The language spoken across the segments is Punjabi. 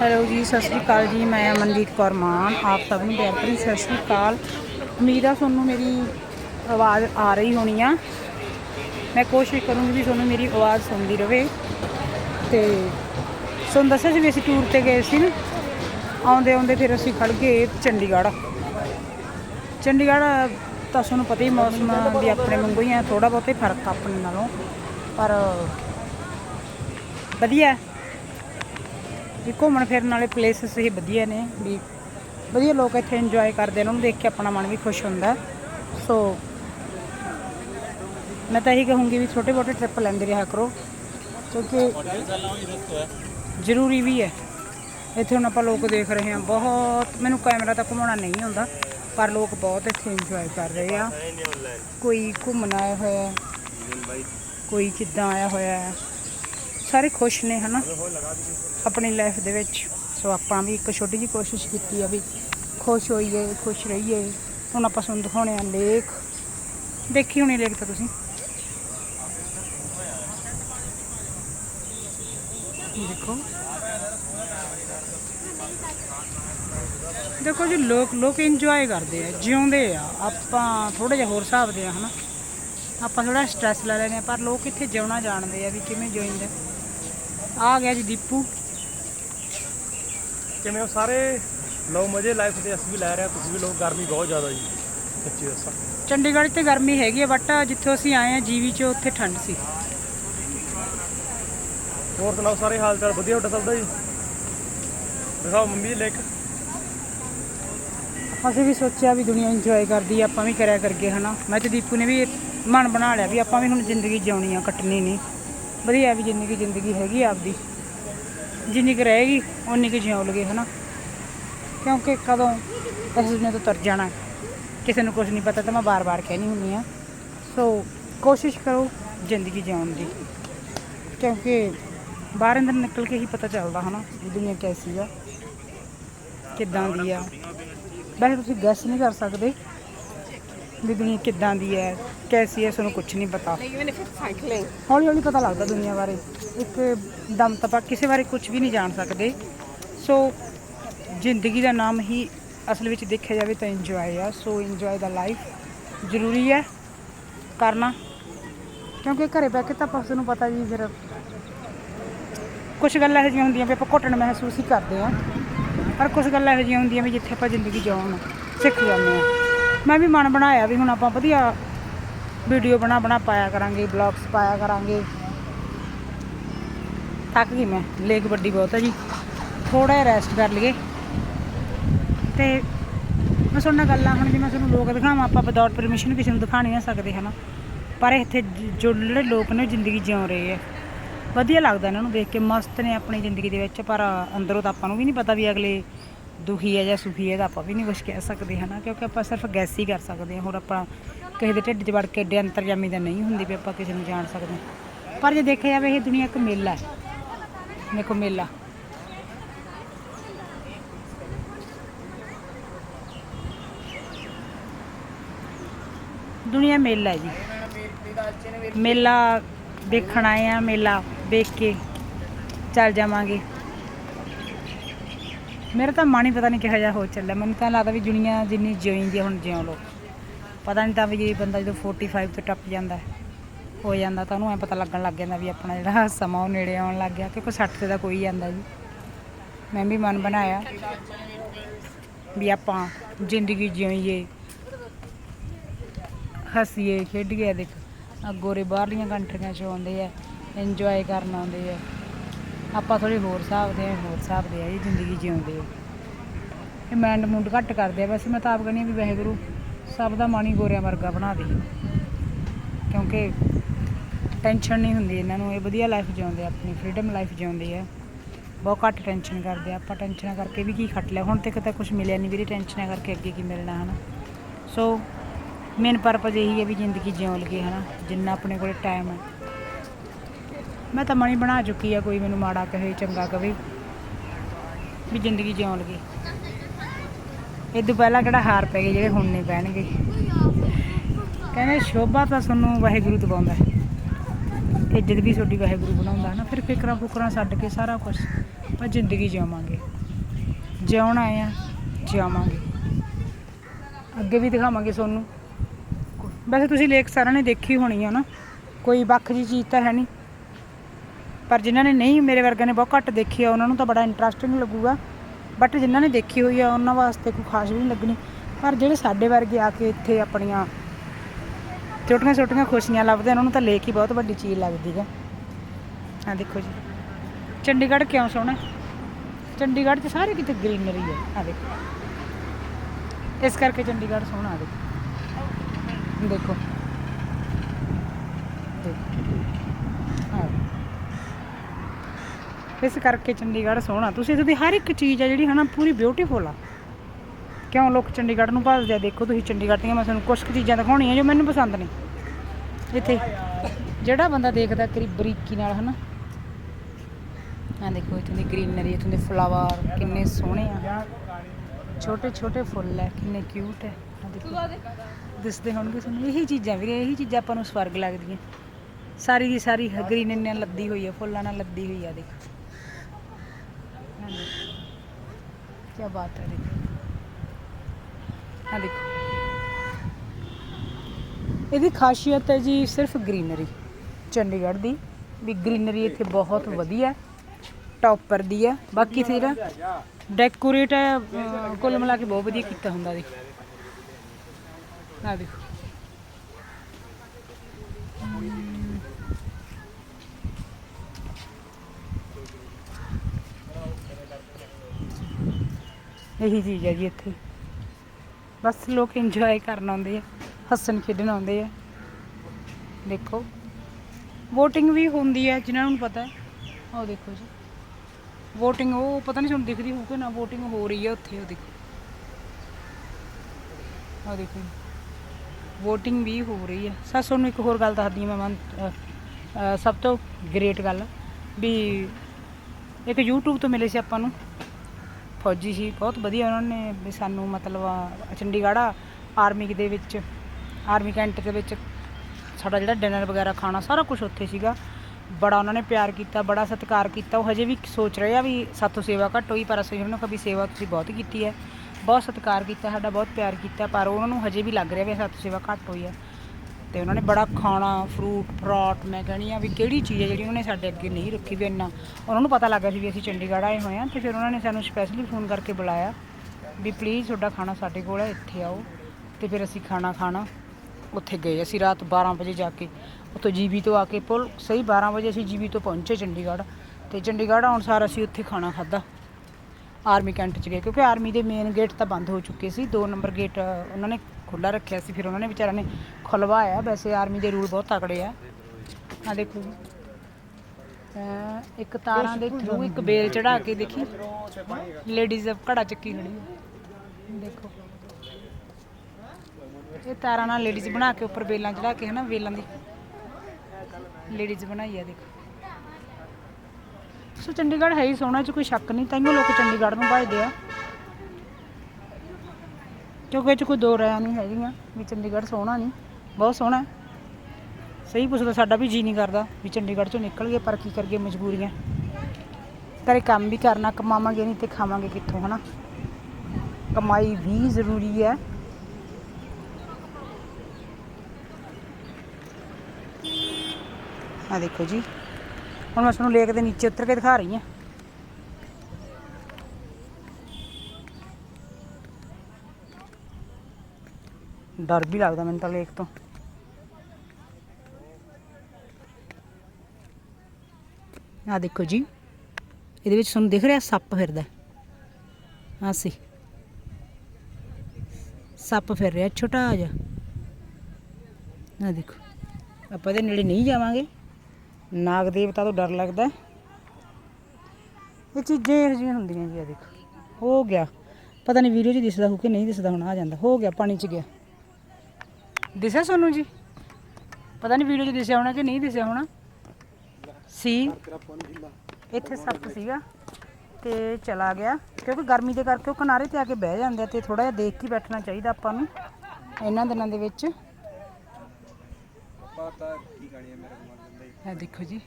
ਹੈਲੋ ਜੀ, ਸਤਿ ਸ਼੍ਰੀ ਅਕਾਲ ਜੀ, ਮੈਂ ਅਮਨਦੀਪ ਕੌਰ ਮਾਨ, ਆਪ ਸਭ ਨੂੰ ਪਿਆਰ ਭਰੀ ਸਤਿ ਸ਼੍ਰੀ ਅਕਾਲ। ਉਮੀਦ ਆ ਤੁਹਾਨੂੰ ਮੇਰੀ ਆਵਾਜ਼ ਆ ਰਹੀ ਹੋਣੀ ਆ। ਮੈਂ ਕੋਸ਼ਿਸ਼ ਕਰੂੰਗੀ ਵੀ ਤੁਹਾਨੂੰ ਮੇਰੀ ਆਵਾਜ਼ ਸੁਣਦੀ ਰਹੇ ਤੇ ਤੁਹਾਨੂੰ ਦੱਸਿਆ ਸੀ ਵੀ ਅਸੀਂ ਟੂਰ ਤੇ ਗਏ ਸੀ ਨਾ? ਆਉਂਦੇ ਆਉਂਦੇ ਫਿਰ ਅਸੀਂ ਖੜ ਗਏ ਚੰਡੀਗੜ੍ਹ। ਚੰਡੀਗੜ੍ਹ ਤਾਂ ਤੁਹਾਨੂੰ ਪਤਾ ਹੀ ਮੌਸਮ ਵੀ ਆਪਣੇ ਵਾਂਗੂ ਹੀ ਆ ਥੋੜਾ ਬਹੁਤਾ ਫ਼ਰਕ ਆਪਣੇ ਨਾਲੋਂ। ਪਰ ਵਧੀਆ। ਵੀ ਘੁੰਮਣ ਫਿਰਨ ਵਾਲੇ ਪਲੇਸਸ ਹੀ ਵਧੀਆ ਨੇ ਵੀ ਵਧੀਆ ਲੋਕ ਇੱਥੇ ਇੰਜੋਏ ਕਰਦੇ ਨੇ, ਉਹਨੂੰ ਦੇਖ ਕੇ ਆਪਣਾ ਮਨ ਵੀ ਖੁਸ਼ ਹੁੰਦਾ। ਸੋ ਮੈਂ ਤਾਂ ਇਹੀ ਕਹੂੰਗੀ ਵੀ ਛੋਟੇ ਮੋਟੇ ਟ੍ਰਿਪ ਲੈਂਦੇ ਰਿਹਾ ਕਰੋ, ਕਿਉਂਕਿ ਜ਼ਰੂਰੀ ਵੀ ਹੈ। ਇੱਥੇ ਹੁਣ ਆਪਾਂ ਲੋਕ ਦੇਖ ਰਹੇ ਹਾਂ, ਬਹੁਤ ਮੈਨੂੰ ਕੈਮਰਾ ਤਾਂ ਘੁਮਾਉਣਾ ਨਹੀਂ ਆਉਂਦਾ, ਪਰ ਲੋਕ ਬਹੁਤ ਇੱਥੇ ਇੰਜੋਏ ਕਰ ਰਹੇ ਆ। ਕੋਈ ਘੁੰਮਣ ਆਇਆ ਹੋਇਆ, ਕੋਈ ਕਿੱਦਾਂ ਆਇਆ ਹੋਇਆ ਸਾਰੇ ਖੁਸ਼ ਨੇ, ਹਨਾ? ਆਪਣੀ ਲਾਈਫ ਦੇ ਵਿੱਚ। ਸੋ ਆਪਾਂ ਵੀ ਇੱਕ ਛੋਟੀ ਜਿਹੀ ਕੋਸ਼ਿਸ਼ ਕੀਤੀ ਆ ਵੀ ਖੁਸ਼ ਹੋਈਏ, ਖੁਸ਼ ਰਹੀਏ। ਹੁਣ ਆਪਾਂ ਤੁਹਾਨੂੰ ਦਿਖਾਉਣੇ ਆ ਲੇਖ। ਦੇਖੀ ਹੋਣੀ ਲੇਖ ਤਾਂ ਤੁਸੀਂ? ਦੇਖੋ। ਦੇਖੋ ਜੀ, ਲੋਕ ਲੋਕ ਇੰਜੋਏ ਕਰਦੇ ਆ, ਜਿਉਂਦੇ ਆ। ਆਪਾਂ ਥੋੜਾ ਜਿਹਾ ਹੋਰ ਹਿਸਾਬ ਦੇ ਆ, ਹਨਾ? ਆਪਾਂ ਥੋੜਾ ਸਟ੍ਰੈਸ ਲੈ ਲੈਨੇ ਆ, ਪਰ ਲੋਕ ਇੱਥੇ ਜਿਉਣਾ ਜਾਣਦੇ ਆ ਵੀ ਕਿਵੇਂ ਜਿਉਂਦੇ ਆ ਗਿਆ ਜੀ ਦੀਪੂ। ਕਿਵੇਂ ਹੋ ਸਾਰੇ? ਲਓ ਮਜ਼ੇ ਲਾਈਫ ਦੇ ਅਸੀਂ ਵੀ ਲੈ ਰਹੇ ਹਾਂ। ਤੁਸੀਂ ਵੀ ਲਓ ਗਰਮੀ ਬਹੁਤ ਜ਼ਿਆਦਾ ਜੀ। ਸੱਚੀ ਦੱਸਾਂ। ਚੰਡੀਗੜ੍ਹ ਤੇ ਗਰਮੀ ਹੈਗੀ ਆ ਬਟ ਜਿੱਥੋਂ ਅਸੀਂ ਆਏ ਆ ਜੀਵੀ 'ਚ ਉੱਥੇ ਠੰਡ ਸੀ। ਹੋਰ ਸੁਣਾਓ ਸਾਰੇ ਹਾਲ ਚਾਲ ਵਧੀਆ ਤੁਹਾਡਾ ਸਭ ਦਾ ਜੀ? ਦਿਖਾਓ ਮੰਮੀ ਲਿਖ। ਅਸੀਂ ਵੀ ਸੋਚਿਆ ਵੀ ਦੁਨੀਆ ਇੰਜੋਏ ਕਰਦੀ ਆ ਆਪਾਂ ਵੀ ਕਰਿਆ ਕਰਗੇ ਹਨਾ। ਮੈਂ ਤੇ ਦੀਪੂ ਨੇ ਵੀ ਮਨ ਬਣਾ ਲਿਆ ਵੀ ਆਪਾਂ ਵੀ ਹੁਣ ਜ਼ਿੰਦਗੀ ਜਿਉਣੀ ਆ ਕੱਟਣੀ ਨਹੀਂ ਵਧੀਆ ਵੀ ਜਿੰਨੀ ਜ਼ਿੰਦਗੀ ਜ਼ਿੰਦਗੀ ਹੈਗੀ ਆਪਦੀ। ਜਿੰਨੀ ਕੁ ਰਹੇਗੀ ਉਨੀ ਕੁ ਜਿਉ ਲਗੇ, ਹਨਾ। ਕਿਉਂਕਿ ਕਦੋਂ ਇਸ ਦੁਨੀਆ ਤੋਂ ਤਰ ਜਾਣਾ ਕਿਸੇ ਨੂੰ ਕੁਝ ਨਹੀਂ ਪਤਾ ਤਾਂ ਮੈਂ ਬਾਰ-ਬਾਰ ਕਹਿਣੀ ਹੁੰਦੀ ਆ ਸੋ ਕੋਸ਼ਿਸ਼ ਕਰੋ ਜ਼ਿੰਦਗੀ ਜਿਉਣ ਦੀ। ਕਿਉਂਕਿ ਬਾਹਰ ਅੰਦਰ ਨਿਕਲ ਕੇ ਹੀ ਪਤਾ ਚੱਲਦਾ, ਹਨਾ, ਵੀ ਦੁਨੀਆ ਕੈਸੀ ਆ, ਕਿੱਦਾਂ ਦੀ ਆ। ਵੈਸੇ ਤੁਸੀਂ ਗੈਸ ਨਹੀਂ ਕਰ ਸਕਦੇ। ਵੀ ਦੁਨੀਆ ਕਿੱਦਾਂ ਦੀ ਹੈ ਕੈਸੀ ਹੈ ਤੁਹਾਨੂੰ ਕੁਝ ਨਹੀਂ ਪਤਾ। even if it's cycling. ਹੌਲੀ ਹੌਲੀ ਪਤਾ ਲੱਗਦਾ ਦੁਨੀਆ ਬਾਰੇ। ਇੱਕ ਦਮ ਤੱਕ ਆਪਾਂ ਕਿਸੇ ਬਾਰੇ ਕੁਝ ਵੀ ਨਹੀਂ ਜਾਣ ਸਕਦੇ। ਸੋ ਜ਼ਿੰਦਗੀ ਦਾ ਨਾਮ ਹੀ ਅਸਲ ਵਿੱਚ ਦੇਖਿਆ ਜਾਵੇ ਤਾਂ ਇੰਜੋਏ ਆ। ਸੋ ਇੰਜੋਏ ਦਾ ਲਾਈਫ ਜ਼ਰੂਰੀ ਹੈ ਕਰਨਾ। ਕਿਉਂਕਿ ਘਰੇ ਬੈ ਕੇ ਤਾਂ ਆਪਾਂ ਨੂੰ ਪਤਾ ਜੀ ਫਿਰ ਕੁਝ ਗੱਲਾਂ ਇਹੋ ਜਿਹੀਆਂ ਹੁੰਦੀਆਂ ਵੀ ਆਪਾਂ ਘੁੱਟਣ ਮਹਿਸੂਸ ਹੀ ਕਰਦੇ ਆ ਪਰ ਕੁਝ ਗੱਲਾਂ ਇਹੋ ਜਿਹੀਆਂ ਹੁੰਦੀਆਂ ਵੀ ਜਿੱਥੇ ਆਪਾਂ ਜ਼ਿੰਦਗੀ ਜਿਉਣ ਸਿੱਖ ਜਾਂਦੇ ਆ ਮੈਂ ਵੀ ਮਨ ਬਣਾਇਆ ਵੀ ਹੁਣ ਆਪਾਂ ਵਧੀਆ ਵੀਡੀਓ ਬਣਾ ਬਣਾ ਪਾਇਆ ਕਰਾਂਗੇ ਬਲੌਗਸ ਪਾਇਆ ਕਰਾਂਗੇ। ਥੱਕ ਗਈ ਮੈਂ, ਲੇਕ ਵੱਡੀ ਬਹੁਤ ਹੈ ਜੀ। ਥੋੜਾ ਜਿਹਾ ਰੈਸਟ ਕਰ ਲਈਏ। ਤੇ ਮੈਂ ਸੁਣਨਾ ਗੱਲਾਂ ਹੁਣ ਜਿਵੇਂ ਤੁਹਾਨੂੰ ਲੋਕ ਦਿਖਾਵਾਂ, ਆਪਾਂ ਵਿਦਆਊਟ ਪਰਮਿਸ਼ਨ ਕਿਸੇ ਨੂੰ ਦਿਖਾ ਨਹੀਂ ਨਾ ਸਕਦੇ, ਹਨਾ? ਪਰ ਇੱਥੇ ਜੋ ਜਿਹੜੇ ਲੋਕ ਨੇ ਉਹ ਜ਼ਿੰਦਗੀ ਜਿਉ ਰਹੇ ਆ। ਵਧੀਆ ਲੱਗਦਾ ਇਹਨਾਂ ਨੂੰ ਦੇਖ ਕੇ, ਮਸਤ ਨੇ ਆਪਣੀ ਜ਼ਿੰਦਗੀ ਦੇ ਵਿੱਚ, ਪਰ ਅੰਦਰੋਂ ਤਾਂ ਆਪਾਂ ਨੂੰ ਵੀ ਨਹੀਂ ਪਤਾ ਵੀ ਅਗਲੇ ਦੁਖੀ ਹੈ ਜਾਂ ਸੁਖੀ ਹੈ ਤਾਂ ਆਪਾਂ ਵੀ ਨਹੀਂ ਕੁਝ ਕਹਿ ਸਕਦੇ, ਹਨਾ? ਕਿਉਂਕਿ ਆਪਾਂ ਸਿਰਫ ਗੈਸ ਹੀ ਕਰ ਸਕਦੇ ਹਾਂ। ਹੋਰ ਆਪਾਂ ਕਿਸੇ ਦੇ ਢਿੱਡ 'ਚ ਵੜ ਕੇ ਏਡੇ ਅੰਤਰਜਾਮੀ ਤਾਂ ਨਹੀਂ ਹੁੰਦੀ ਵੀ ਆਪਾਂ ਕਿਸੇ ਨੂੰ ਜਾਣ ਸਕਦੇ ਹਾਂ। ਪਰ ਜੇ ਦੇਖਿਆ ਜਾਵੇ, ਇਹ ਦੁਨੀਆ ਇੱਕ ਮੇਲਾ ਹੈ। ਦੇਖੋ ਮੇਲਾ। ਦੁਨੀਆ ਮੇਲਾ ਹੈ ਜੀ। ਮੇਲਾ ਦੇਖਣ ਆਏ ਆ ਮੇਲਾ ਵੇਖ ਕੇ ਚੱਲ ਜਾਵਾਂਗੇ। ਮੇਰਾ ਤਾਂ ਮਨ ਹੀ ਪਤਾ ਨਹੀਂ ਕਿਹੋ ਜਿਹਾ ਹੋ ਚੱਲਿਆ। ਮੈਨੂੰ ਤਾਂ ਲੱਗਦਾ ਵੀ ਦੁਨੀਆ ਜਿੰਨੀ ਜਿਉਂਦੀ ਆ, ਹੁਣ ਜਿਉਂ ਲੋ ਪਤਾ ਨਹੀਂ ਤਾਂ ਵੀ ਜੇ ਬੰਦਾ ਜਦੋਂ 45 ਤੋਂ ਟੱਪ ਜਾਂਦਾ, ਹੋ ਜਾਂਦਾ ਤਾਂ ਉਹਨੂੰ ਐ ਪਤਾ ਲੱਗਣ ਲੱਗ ਜਾਂਦਾ ਵੀ ਆਪਣਾ ਜਿਹੜਾ ਸਮਾਂ ਉਹ ਨੇੜੇ ਆਉਣ ਲੱਗ ਗਿਆ, ਕਿਉਂਕਿ 60 ਤੇ ਦਾ ਕੋਈ ਜਾਂਦਾ ਜੀ। ਮੈਂ ਵੀ ਮਨ ਬਣਾਇਆ ਵੀ ਆਪਾਂ ਜ਼ਿੰਦਗੀ ਜਿਉਈਏ, ਹੱਸੀਏ, ਖੇਡੀਏ, ਦੇਖ। ਆਹ ਗੋਰੇ ਬਾਹਰਲੀਆਂ ਕੰਟਰੀਆਂ 'ਚ ਆਉਂਦੇ ਆ ਇੰਜੋਏ ਕਰਨ ਆਉਂਦੇ ਆ। ਆਪਾਂ ਥੋੜੀ ਹੋਰ ਹਿਸਾਬ ਦੇ ਆ, ਹੋਰ ਹਿਸਾਬ ਦੇ ਆ ਜੀ, ਜ਼ਿੰਦਗੀ ਜਿਉਂਦੇ ਆ ਇਹ ਮੈਂਡ ਮੁੰਡ ਘੱਟ ਕਰਦੇ ਆ। ਵੈਸੇ ਮੈਂ ਤਾਂ ਆਪ ਕਹਿੰਦੀ ਹਾਂ ਵੀ ਵਾਹਿਗੁਰੂ ਸਭ ਦਾ ਮਨ ਹੀ ਗੋਰਿਆਂ ਵਰਗਾ ਬਣਾ ਦੇ। ਕਿਉਂਕਿ ਟੈਨਸ਼ਨ ਨਹੀਂ ਹੁੰਦੀ ਇਹਨਾਂ ਨੂੰ। ਇਹ ਵਧੀਆ ਲਾਈਫ ਜਿਉਂਦੇ ਆ, ਆਪਣੀ ਫ੍ਰੀडम ਲਾਈਫ ਜਿਉਂਦੇ ਆ। ਬਹੁਤ ਘੱਟ ਟੈਨਸ਼ਨ ਕਰਦੇ ਆ। ਆਪਾਂ ਟੈਨਸ਼ਨਾਂ ਕਰਕੇ ਵੀ ਕੀ ਖੱਟ ਲਿਆ? ਹੁਣ ਤੱਕ ਤਾਂ ਕੁਝ ਮਿਲਿਆ ਨਹੀਂ ਵੀਰੇ ਟੈਨਸ਼ਨਾਂ ਕਰਕੇ ਅੱਗੇ ਕੀ ਮਿਲਣਾ, ਹਨਾ? ਸੋ ਮੇਨ ਪਰਪਸ ਇਹੀ ਹੈ ਵੀ ਜ਼ਿੰਦਗੀ ਜਿਉਂ ਲਗੇ, ਹਨਾ? ਜਿੰਨਾ ਆਪਣੇ ਕੋਲ ਟਾਈਮ ਹੈ। ਮੈਂ ਤਾਂ ਮਣੀ ਬਣਾ ਚੁੱਕੀ ਆ, ਕੋਈ ਮੈਨੂੰ ਮਾੜਾ ਕਹੇ, ਚੰਗਾ ਕਵੇ ਵੀ ਜ਼ਿੰਦਗੀ ਜਿਉਂ ਲਗੇ। ਇਹ ਪਹਿਲਾਂ ਕਿਹੜਾ ਹਾਰ ਪੈ ਗਏ, ਜਿਹੜੇ ਹੁਣ ਨਹੀਂ ਪੈਣਗੇ। ਕਹਿੰਦੇ ਸ਼ੋਭਾ ਤਾਂ ਤੁਹਾਨੂੰ ਵਾਹਿਗੁਰੂ ਦਵਾਉਂਦਾ ਇੱਜ਼ਤ ਵੀ ਤੁਹਾਡੀ ਵਾਹਿਗੁਰੂ ਬਣਾਉਂਦਾ ਨਾ, ਫਿਰ ਫਿਕਰਾਂ ਫੁਕਰਾਂ ਛੱਡ ਕੇ ਸਾਰਾ ਕੁਝ ਪਰ ਜ਼ਿੰਦਗੀ ਜਿਉਵਾਂਗੇ। ਜਿਉਣਾ ਆ, ਜਿਉਵਾਂਗੇ। ਅੱਗੇ ਵੀ ਦਿਖਾਵਾਂਗੇ ਤੁਹਾਨੂੰ। ਵੈਸੇ ਤੁਸੀਂ ਲੇਖ ਸਾਰਿਆਂ ਨੇ ਦੇਖੀ ਹੋਣੀ ਆ ਨਾ, ਕੋਈ ਵੱਖ ਜੀ ਚੀਜ਼ ਤਾਂ ਹੈ ਨਹੀਂ। ਪਰ ਜਿਨ੍ਹਾਂ ਨੇ ਨਹੀਂ ਮੇਰੇ ਵਰਗਿਆਂ ਨੇ ਬਹੁਤ ਘੱਟ ਦੇਖੀ ਆ, ਉਹਨਾਂ ਨੂੰ ਤਾਂ ਬੜਾ ਇੰਟਰਸਟਿੰਗ ਲੱਗੂਗਾ। ਬਟ ਜਿਨ੍ਹਾਂ ਨੇ ਦੇਖੀ ਹੋਈ ਆ, ਉਹਨਾਂ ਵਾਸਤੇ ਕੋਈ ਖਾਸ ਵੀ ਨਹੀਂ ਲੱਗਣੀ। ਪਰ ਜਿਹੜੇ ਸਾਡੇ ਵਰਗੇ ਆ ਕੇ ਇੱਥੇ ਆਪਣੀਆਂ ਛੋਟੀਆਂ ਛੋਟੀਆਂ ਖੁਸ਼ੀਆਂ ਲੱਭਦੇ ਉਹਨਾਂ ਨੂੰ ਤਾਂ ਲੇਕ ਹੀ ਬਹੁਤ ਵੱਡੀ ਚੀਜ਼ ਲੱਗਦੀ ਹੈ ਆ ਦੇਖੋ ਜੀ। ਚੰਡੀਗੜ੍ਹ ਕਿਉਂ ਸੋਹਣਾ? ਚੰਡੀਗੜ੍ਹ 'ਚ ਸਾਰੇ ਕਿਤੇ ਗ੍ਰੀਨਰੀ ਹੈ ਆ ਦੇਖੋ। ਇਸ ਕਰਕੇ ਚੰਡੀਗੜ੍ਹ ਸੋਹਣਾ ਆ ਦੇਖੋ। ਦੇਖੋ ਆ ਇਸ ਕਰਕੇ ਚੰਡੀਗੜ੍ਹ ਸੋਹਣਾ। ਤੁਸੀਂ ਇੱਥੇ ਦੀ ਹਰ ਇੱਕ ਚੀਜ਼ ਆ ਜਿਹੜੀ ਹਨਾ, ਪੂਰੀ ਬਿਊਟੀਫੁਲ ਆ। ਕਿਉਂ ਲੋਕ ਚੰਡੀਗੜ੍ਹ ਨੂੰ ਭਾਲਦੇ ਆ? ਦੇਖੋ ਤੁਸੀਂ ਚੰਡੀਗੜ੍ਹ ਦੀਆਂ ਮੈਂ ਤੁਹਾਨੂੰ ਕੁਝ ਕੁ ਚੀਜ਼ਾਂ ਦਿਖਾਉਣੀਆਂ ਜੋ ਮੈਨੂੰ ਪਸੰਦ ਨੇ। ਇੱਥੇ ਜਿਹੜਾ ਬੰਦਾ ਦੇਖਦਾ ਕਰੀ ਬਰੀਕੀ ਨਾਲ ਹਨਾ। ਆ ਦੇਖੋ, ਇੱਥੋਂ ਦੀ ਗ੍ਰੀਨਰੀ ਇੱਥੋਂ ਦੇ ਫਲਾਵਰ ਕਿੰਨੇ ਸੋਹਣੇ ਆ। ਛੋਟੇ ਛੋਟੇ ਫੁੱਲ ਹੈ ਕਿੰਨੇ ਕਿਊਟ ਹੈ ਆ ਦੇਖੋ। ਦਿਸਦੇ ਹੋਣਗੇ ਤੁਹਾਨੂੰ। ਇਹੀ ਚੀਜ਼ਾਂ ਵੀਰੇ, ਇਹੀ ਚੀਜ਼ਾਂ ਆਪਾਂ ਨੂੰ ਸਵਰਗ ਲੱਗਦੀਆਂ। ਸਾਰੀ ਦੀ ਸਾਰੀ ਗ੍ਰੀਨਰੀ ਨਾਲ ਲੱਦੀ ਹੋਈ ਹੈ ਫੁੱਲਾਂ ਨਾਲ ਲੱਦੀ ਹੋਈ ਆ, ਦੇਖੋ। ਕੀ ਬਾਤ ਹੈ ਦੇਖੋ। ਆ ਦੇਖੋ। ਇਹਦੀ ਖਾਸੀਅਤ ਹੈ ਜੀ ਸਿਰਫ ਗ੍ਰੀਨਰੀ, ਚੰਡੀਗੜ੍ਹ ਦੀ, ਵੀ ਗ੍ਰੀਨਰੀ ਇੱਥੇ ਬਹੁਤ ਵਧੀਆ ਟੌਪਰ ਦੀ ਹੈ। ਬਾਕੀ ਫਿਰ ਡੈਕੋਰੇਟ ਹੈ ਕੁੱਲ ਮਿਲਾ ਕੇ ਬਹੁਤ ਵਧੀਆ ਕੀਤਾ ਹੁੰਦਾ ਜੀ। ਆ ਦੇਖੋ। ਇਹੀ ਚੀਜ਼ ਹੈ ਜੀ ਇੱਥੇ। ਬਸ ਲੋਕ ਇੰਜੋਏ ਕਰਨ ਆਉਂਦੇ ਆ, ਹੱਸਣ ਖੇਡਣ ਆਉਂਦੇ ਆ। ਦੇਖੋ, VOTING ਵੀ ਹੁੰਦੀ ਹੈ, ਜਿਨ੍ਹਾਂ ਨੂੰ ਪਤਾ ਹੈ। ਉਹ ਦੇਖੋ ਜੀ, VOTING ਉਹ ਪਤਾ ਨਹੀਂ ਤੁਹਾਨੂੰ ਦਿਖਦੀ ਹੋਊਗੀ ਨਾ, VOTING ਹੋ ਰਹੀ ਹੈ ਉੱਥੇ, ਉਹ ਦੇਖੋ। ਉਹ ਦੇਖੋ VOTING ਵੀ ਹੋ ਰਹੀ ਹੈ। ਸਰ, ਤੁਹਾਨੂੰ ਇੱਕ ਹੋਰ ਗੱਲ ਦੱਸਦੀ ਮੈਂ ਮਨ ਸਭ ਤੋਂ ਗ੍ਰੇਟ ਗੱਲ, ਵੀ ਇੱਕ YouTube ਤੋਂ ਮਿਲੇ ਸੀ ਆਪਾਂ ਨੂੰ। ਫੌਜੀ ਸੀ, ਬਹੁਤ ਵਧੀਆ ਉਹਨਾਂ ਨੇ ਵੀ ਸਾਨੂੰ ਮਤਲਬ ਚੰਡੀਗੜ੍ਹ, ਆਰਮੀ ਦੇ ਵਿੱਚ, ਆਰਮੀ ਕੈਂਟ ਦੇ ਵਿੱਚ ਸਾਡਾ ਜਿਹੜਾ ਡਿਨਰ ਵਗੈਰਾ, ਖਾਣਾ ਸਾਰਾ ਕੁਝ ਉੱਥੇ ਸੀਗਾ। ਬੜਾ ਉਹਨਾਂ ਨੇ ਪਿਆਰ ਕੀਤਾ, ਬੜਾ ਸਤਿਕਾਰ ਕੀਤਾ। ਉਹ ਹਜੇ ਵੀ ਸੋਚ ਰਹੇ ਆ ਵੀ ਸਾਥੋਂ ਸੇਵਾ ਘੱਟ ਹੋਈ, ਪਰ ਅਸੀਂ ਉਹਨਾਂ ਨੂੰ ਕभी ਸੇਵਾ ਤੁਸੀਂ ਬਹੁਤ ਕੀਤੀ ਹੈ। ਬਹੁਤ ਸਤਿਕਾਰ ਕੀਤਾ, ਸਾਡਾ ਬਹੁਤ ਪਿਆਰ ਕੀਤਾ, ਪਰ ਉਹਨਾਂ ਨੂੰ ਹਜੇ ਵੀ ਲੱਗ ਰਿਹਾ ਵੀ ਸਾਥੋਂ ਸੇਵਾ ਘੱਟ ਹੋਈ ਹੈ। ਤੇ ਉਹਨਾਂ ਨੇ ਬੜਾ ਖਾਣਾ ਫਰੂਟ ਫਰਾਟ ਮੈਂ ਕਹਿੰਦੀ ਆ ਵੀ ਕਿਹੜੀ ਚੀਜ਼ ਹੈ ਜਿਹੜੀ ਉਹਨਾਂ ਨੇ ਸਾਡੇ ਅੱਗੇ ਨਹੀਂ ਰੱਖੀ ਵੀ ਇੰਨਾ। ਉਹਨਾਂ ਨੂੰ ਪਤਾ ਲੱਗ ਗਿਆ ਸੀ ਵੀ ਅਸੀਂ ਚੰਡੀਗੜ੍ਹ ਆਏ ਹੋਏ ਹਾਂ ਤੇ ਫਿਰ ਉਹਨਾਂ ਨੇ ਸਾਨੂੰ ਸਪੈਸ਼ਲੀ ਫੋਨ ਕਰਕੇ ਬੁਲਾਇਆ ਵੀ ਪਲੀਜ਼ ਤੁਹਾਡਾ ਖਾਣਾ ਸਾਡੇ ਕੋਲ ਹੈ, ਇੱਥੇ ਆਓ। ਤੇ ਫਿਰ ਅਸੀਂ ਖਾਣਾ ਖਾਣਾ ਉੱਥੇ ਗਏ। ਅਸੀਂ ਰਾਤ 12 ਵਜੇ ਜਾ ਕੇ ਉੱਥੋਂ ਜੀਬੀ ਤੋਂ ਆ ਕੇ ਪੁਲ ਸਹੀ 12 ਵਜੇ ਅਸੀਂ ਜੀਬੀ ਤੋਂ ਪਹੁੰਚੇ ਚੰਡੀਗੜ੍ਹ। ਤੇ ਚੰਡੀਗੜ੍ਹ ਆਉਣ ਸਾਰ ਅਸੀਂ ਉੱਥੇ ਖਾਣਾ ਖਾਦਾ ਆਰਮੀ ਕੈਂਟ ਚ ਗਏ, ਕਿਉਂਕਿ ਆਰਮੀ ਦੇ ਮੇਨ ਗੇਟ ਤਾਂ ਬੰਦ ਹੋ ਚੁੱਕੇ ਸੀ। ਦੋ ਨੰਬਰ ਗੇਟ ਉਹਨਾਂ ਨੇ ਖੁੱਲਾ ਰੱਖਿਆ ਸੀ, ਫਿਰ ਉਹਨਾਂ ਨੇ ਵਿਚਾਰਿਆਂ ਨੇ ਖੁਲਵਾਇਆ ਵੈਸੇ ਆਰਮੀ ਦੇ ਰੂਲ ਬਹੁਤ ਤਕੜੇ ਆ। ਆ ਦੇਖੋ ਅਹ ਇੱਕ ਤਾਰਾਂ ਦੇ ਥਰੂ ਇੱਕ ਬੇਲ ਚੜਾ ਕੇ ਦੇਖੀ। ਲੇਡੀਜ਼ ਘੜਾ ਚੱਕੀ ਖੜੀ ਹੈ ਦੇਖੋ। ਇਹ ਤਾਰਾਂ ਨਾਲ ਲੇਡੀਜ਼ ਬਣਾ ਕੇ ਉੱਪਰ ਬੇਲਾਂ ਚੜਾ ਕੇ ਹਨਾ, ਬੇਲਾਂ ਦੀ। ਲੇਡੀਜ਼ ਬਣਾਈ ਆ, ਦੇਖੋ। ਸੋ ਚੰਡੀਗੜ੍ਹ ਹੈ ਹੀ ਸੋਹਣਾ ਚ ਕੋਈ ਸ਼ੱਕ ਨਹੀਂ ਤਾਈਓ ਲੋਕ ਚੰਡੀਗੜ੍ਹ ਨੂੰ ਭਜਦੇ ਆ। ਕਿਉਂਕਿ ਇਹ ਚ ਕੋਈ ਦੋ ਰਾਇ ਨਹੀਂ ਹੈਗੀਆਂ, ਵੀ ਚੰਡੀਗੜ੍ਹ ਸੋਹਣਾ ਨਹੀਂ, ਬਹੁਤ ਸੋਹਣਾ ਸਹੀ ਪੁੱਛਦਾ ਸਾਡਾ ਵੀ ਜੀ ਨਹੀਂ ਕਰਦਾ ਵੀ ਚੰਡੀਗੜ੍ਹ ਚੋਂ ਨਿਕਲ ਗਏ, ਪਰ ਕੀ ਕਰਗੇ ਮਜਬੂਰੀਆਂ। ਘਰੇ ਕੰਮ ਵੀ ਕਰਨਾ, ਕਮਾਵਾਂਗੇ ਨਹੀਂ ਤੇ ਖਾਵਾਂਗੇ ਕਿੱਥੋਂ, ਹਨਾ? ਕਮਾਈ ਵੀ ਜ਼ਰੂਰੀ ਹੈ। ਆ ਦੇਖੋ ਜੀ, ਹੁਣ ਮੈਂ ਤੁਹਾਨੂੰ ਲੇਕ ਦੇ ਨੀਚੇ ਉਤਰ ਕੇ ਦਿਖਾ ਰਹੀ ਹਾਂ। ਡਰ ਵੀ ਲੱਗਦਾ ਮੈਨੂੰ ਤਾਂ ਲੇਕ ਤੋਂ। ਆ ਦੇਖੋ ਜੀ, ਇਹਦੇ ਵਿੱਚ ਤੁਹਾਨੂੰ ਦਿਖ ਰਿਹਾ ਸੱਪ ਫਿਰਦਾ ਹਾਂ। ਸੀ। ਸੱਪ ਫਿਰ ਰਿਹਾ ਛੋਟਾ ਜਿਹਾ। ਨਾ ਦੇਖੋ, ਆਪਾਂ ਇਹਦੇ ਨੇੜੇ ਨਹੀਂ ਜਾਵਾਂਗੇ। ਨਾਗ ਦੇਵਤਾ ਤੋਂ ਡਰ ਲੱਗਦਾ ਇਹ ਚੀਜ਼ਾਂ ਇਹੋ ਜਿਹੀਆਂ ਹੁੰਦੀਆਂ ਜੀ ਆ ਦੇਖੋ। ਹੋ ਗਿਆ। ਪਤਾ ਨਹੀਂ ਵੀਡੀਓ 'ਚ ਦਿਸਦਾ ਹੋ ਕਿ ਨਹੀਂ ਦਿਸਦਾ, ਹੁਣ ਆ ਜਾਂਦਾ। ਹੋ ਗਿਆ, ਪਾਣੀ 'ਚ ਗਿਆ। ਦਿਸਿਆ ਤੁਹਾਨੂੰ ਜੀ? ਪਤਾ ਨਹੀਂ ਵੀਡੀਓ 'ਚ ਦਿਸਿਆ ਹੋਣਾ ਕਿ ਨਹੀਂ ਦਿਸਿਆ ਹੋਣਾ। ਸੀ। ਇੱਥੇ ਸੱਪ ਸੀਗਾ ਤੇ ਚਲਾ ਗਿਆ। ਕਿਉਂਕਿ ਗਰਮੀ ਦੇ ਕਰਕੇ ਉਹ ਕਿਨਾਰੇ ਤੇ ਆ ਕੇ ਬਹਿ ਜਾਂਦੇ ਆ ਤੇ ਥੋੜਾ ਜਿਹਾ ਦੇਖ ਕੇ ਬੈਠਣਾ ਚਾਹੀਦਾ ਆਪਾਂ ਨੂੰ, ਇਹਨਾਂ ਦਿਨਾਂ ਦੇ ਵਿੱਚ। ਇਹ ਦੇਖੋ ਜੀ,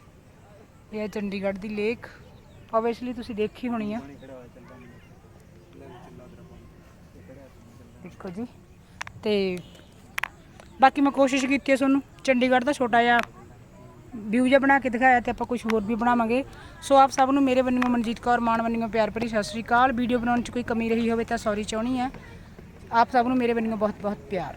ਇਹ ਹੈ ਚੰਡੀਗੜ੍ਹ ਦੀ ਲੇਕ। ਓਬਵੀਅਸਲੀ ਤੁਸੀਂ ਦੇਖੀ ਹੋਣੀ ਆ। ਦੇਖੋ ਜੀ, ਤੇ ਬਾਕੀ ਮੈਂ ਕੋਸ਼ਿਸ਼ ਕੀਤੀ ਹੈ ਤੁਹਾਨੂੰ, ਚੰਡੀਗੜ੍ਹ ਦਾ ਛੋਟਾ ਜਿਹਾ ਵਿਊ ਜਿਹਾ ਬਣਾ ਕੇ ਦਿਖਾਇਆ ਤੇ ਆਪਾਂ ਕੁਝ ਹੋਰ ਵੀ ਬਣਾਵਾਂਗੇ। ਸੋ ਆਪ ਸਭ ਨੂੰ ਮੇਰੇ ਵੱਲੋਂ ਮਨਜੀਤ ਕੌਰ, ਮਾਨ ਵੱਲੋਂ ਪਿਆਰ ਭਰੀ ਸਤਿ ਸ਼੍ਰੀ ਅਕਾਲ। ਵੀਡੀਓ ਬਣਾਉਣ 'ਚ ਕੋਈ ਕਮੀ ਰਹੀ ਹੋਵੇ ਤਾਂ ਸੌਰੀ ਚਾਹਣੀ ਹੈ ਆਪ ਸਭ ਨੂੰ ਮੇਰੇ ਵੱਲੋਂ ਬਹੁਤ ਬਹੁਤ ਪਿਆਰ।